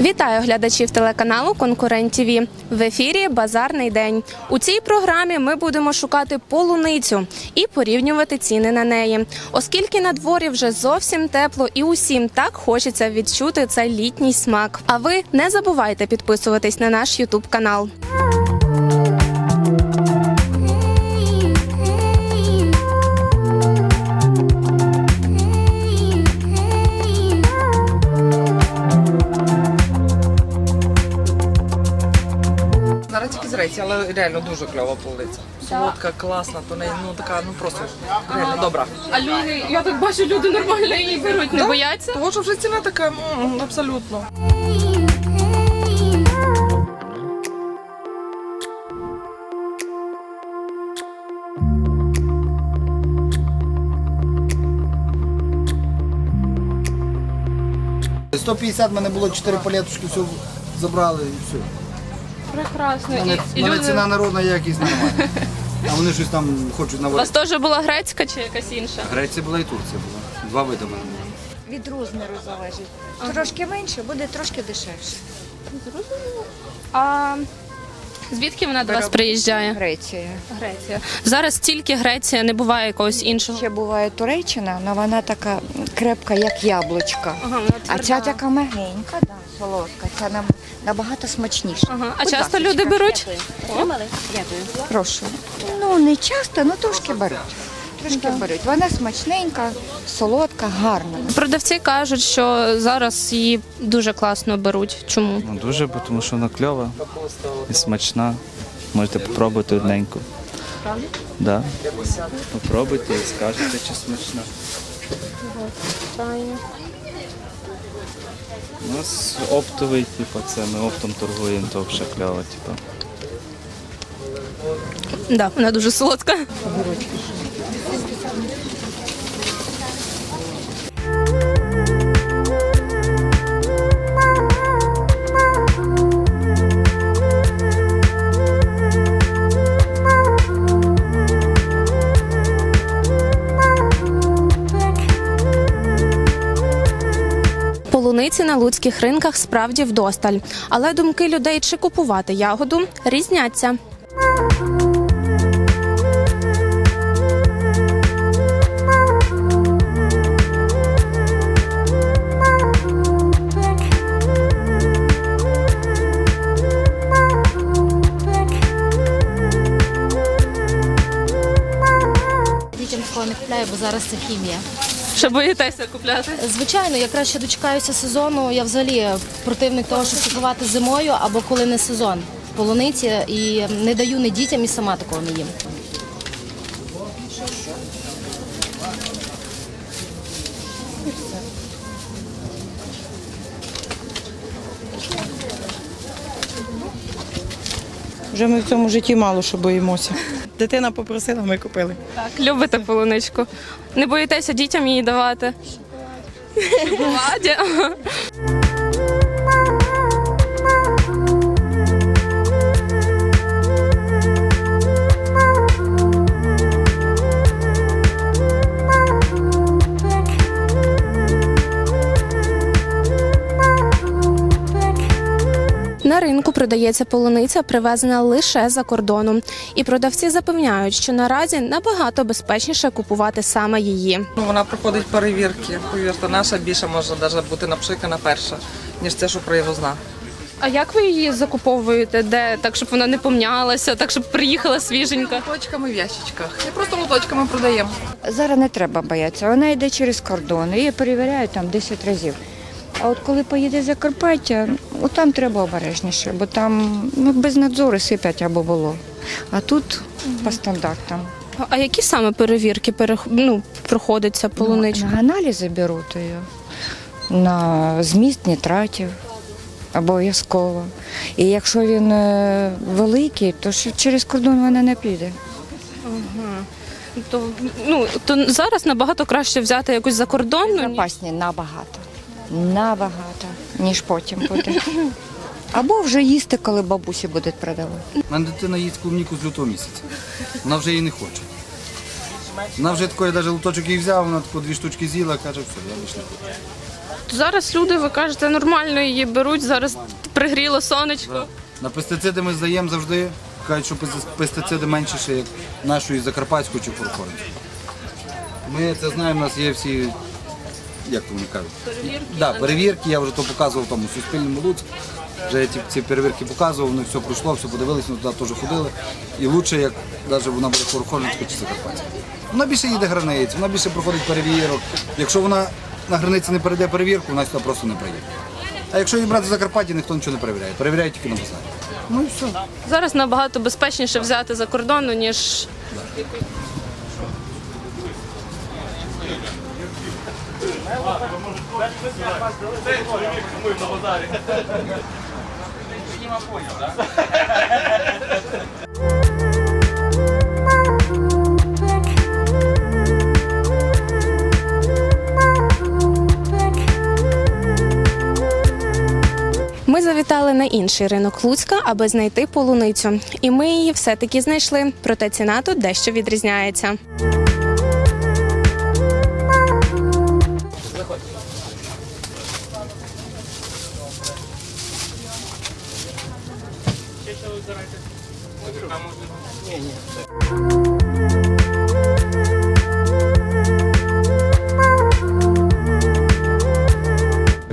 Вітаю глядачів телеканалу Конкурент ТВ. В ефірі Базарний день. У цій програмі ми будемо шукати полуницю і порівнювати ціни на неї. Оскільки на дворі вже зовсім тепло і усім так хочеться відчути цей літній смак. А ви не забувайте підписуватись на наш Ютуб канал. Зараз але реально дуже кльова полиця. Солодка, класна, то неї ну така, ну просто реально добра. А люди, я тут бачу, люди нормально її беруть, не бояться. Того, що вже ціна така, м, абсолютно. – 150 в мене було 4 палеточки, все забрали і все. Прекрасно. У мене, І, і мене люди... ціна народна якість нормальна. А вони щось там хочуть У вас теж була грецька чи якась інша? Греція була і Турція була. Два види в мене були. Від розміру залежить. Трошки менше, буде трошки дешевше. А звідки вона до вас приїжджає? Греція. Греція. Зараз тільки Греція, не буває якогось іншого. Ще буває Туреччина, але вона така крепка, як яблучко. Ага, вона А тверда. ця така мягенька, да, солодка. Ця нам набагато смачніша. Ага. А Будь часто ласочка. люди беруть? Прошу. Ну, не часто, ну трошки беруть. Трошки беруть. Вона смачненька, солодка, гарна. Продавці кажуть, що зараз її дуже класно беруть. Чому? Ну, дуже, бо тому що вона кльова і смачна. Можете попробувати одненьку. Правда? Да. Попробуйте і скажете, чи смачна. У нас оптовий, типу, це ми оптом торгуємо, то вже кльова, типу. Да, вона дуже солодка. Полуниці на луцьких ринках справді вдосталь, але думки людей чи купувати ягоду різняться. Дітям купляю, бо зараз це хімія. Що боїтеся купляти? Звичайно, якраз ще дочекаюся сезону. Я взагалі противник того, щоб купувати зимою або коли не сезон полуниці і не даю не дітям, і сама такого не їм. Вже ми в цьому житті мало що боїмося. Дитина попросила, ми купили. Так, любите полуничку. Не боїтеся дітям її давати? Шоколаді. Продається полуниця, привезена лише за кордону. І продавці запевняють, що наразі набагато безпечніше купувати саме її. Вона проходить перевірки. Повірте, наша більше може навіть бути напшикана перша, ніж це, що привозна. А як ви її закуповуєте? Де так, щоб вона не помнялася, так щоб приїхала свіженька? Лоточками в ящичках. І просто лоточками продаємо. Зараз не треба боятися. Вона йде через кордон, її перевіряють там 10 разів. А от коли поїде Закарпаття, от там треба обережніше, бо там ну, без надзору сипять або було. А тут по стандартам. А які саме перевірки перех... ну, проходиться полуничка? На аналізи беруть її, на зміст нітратів обов'язково. І якщо він е, великий, то ще через кордон вона не піде. То, ну, то зараз набагато краще взяти якусь закордонну. ні- Запасні набагато. Набагато, ніж потім буде. Або вже їсти, коли бабусі будуть продавати. У мене дитина їсть клубніку з лютого місяця. Вона вже її не хоче. Вона вже такої, навіть луточок її взяв, вона таку дві штучки з'їла, каже, все, я більше не хочу. Зараз люди, ви кажете, нормально її беруть. Зараз пригріло сонечко. На пестициди ми здаємо завжди. Кажуть, що пестициди менше, як нашої закарпатської чи фуркоринської. Ми це знаємо, у нас є всі, як то вони кажуть? Перевірки. Да, перевірки, я вже то показував в тому Суспільному Луцьку. Вже я ці, ці перевірки показував, вони все пройшло, все подивилися, ми туди теж ходили. І краще, як навіть вона буде фуркоринська чи закарпатська. Вона більше їде границь, вона більше проходить перевірок. Якщо вона на границі не перейде перевірку, вона сюди просто не прийде. А якщо її брати в Закарпатті, ніхто нічого не перевіряє. Перевіряють тільки на посаді. Ну і все. Зараз набагато безпечніше взяти за кордону, ніж Ми завітали на інший ринок Луцька, аби знайти полуницю. І ми її все-таки знайшли. Проте ціна тут дещо відрізняється. –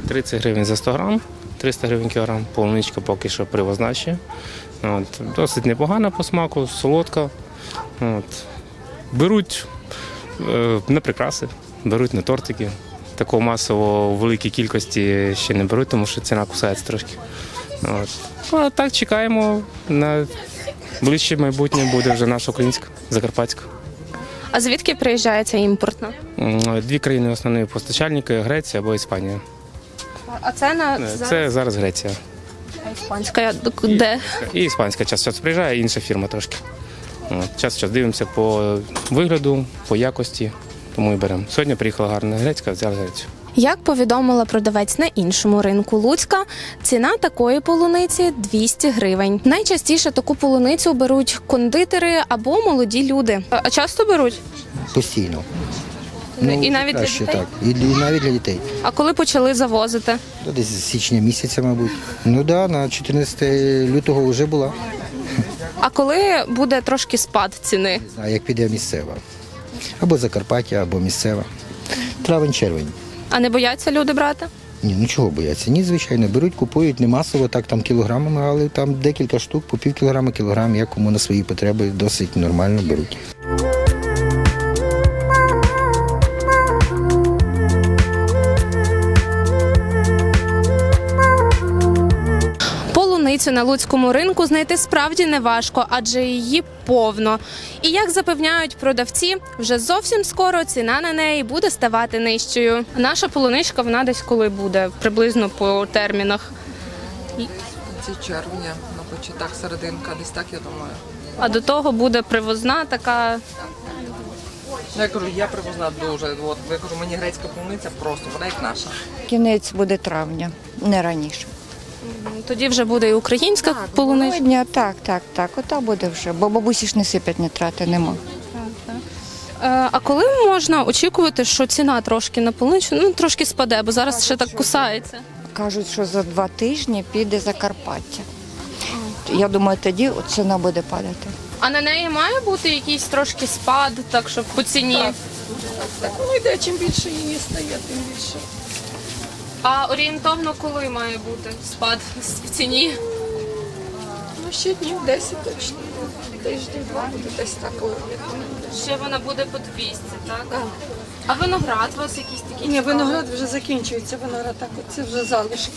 30 гривень за 100 грам, 300 гривень кілограм, полуничка поки що привозна. От, досить непогана по смаку, солодка. От. Беруть е, на прикраси, беруть на тортики. Такого масово в великій кількості ще не беруть, тому що ціна кусається трошки. От. Ну, А так чекаємо на ближче майбутнє буде вже наша українська, закарпатська. А звідки приїжджає ця імпортна? Дві країни основні постачальники Греція або Іспанія. А це на Е, Це зараз Греція. А іспанська де? І іспанська час час приїжджає, інша фірма трошки. Час час дивимося по вигляду, по якості, тому і беремо. Сьогодні приїхала гарна грецька, взяли грецю. Як повідомила продавець на іншому ринку Луцька, ціна такої полуниці 200 гривень. Найчастіше таку полуницю беруть кондитери або молоді люди. А часто беруть? Постійно. і навіть для краще дітей? так. І, для- і навіть для дітей. А коли почали завозити? Ну, Десь з січня місяця, мабуть. Ну так, да, на 14 лютого вже була. А коли буде трошки спад ціни? Не знаю, як піде місцева. Або Закарпаття, або місцева. Травень, червень. А не бояться люди брати? Ні, ну чого бояться? Ні, звичайно, беруть, купують не масово, так там кілограмами, але там декілька штук, по пів кілограма, кілограм, як кому на свої потреби досить нормально беруть. Полуницю на луцькому ринку знайти справді неважко, адже її повно. І як запевняють продавці, вже зовсім скоро ціна на неї буде ставати нижчою. Наша полуничка вона десь коли буде, приблизно по термінах. Ці червня, мабуть, так, серединка, десь так, я думаю. А до того буде привозна така. Ну, я кажу, я привозна дуже. От, я кажу, мені грецька полуниця просто, вона як наша. Кінець буде травня, не раніше. Тоді вже буде і українська полуничка. Дня, так, так, так. Ота буде вже, бо бабусі ж не сипять нитрати, нема. Е, А коли можна очікувати, що ціна трошки на полуничку ну трошки спаде, бо зараз ще так кусається. Кажуть, що за два тижні піде Закарпаття. Я думаю, тоді от ціна буде падати. А на неї має бути якийсь трошки спад, так щоб по ціні. Так воно йде, чим більше її стає, тим більше. А орієнтовно коли має бути спад в ціні? Ну, ще днів 10 точно. Тиждень два буде десь так. Ще вона буде по 200, так? А виноград у вас якийсь такий? Ні, цікавий? виноград вже закінчується. Виноград так, це вже залишки.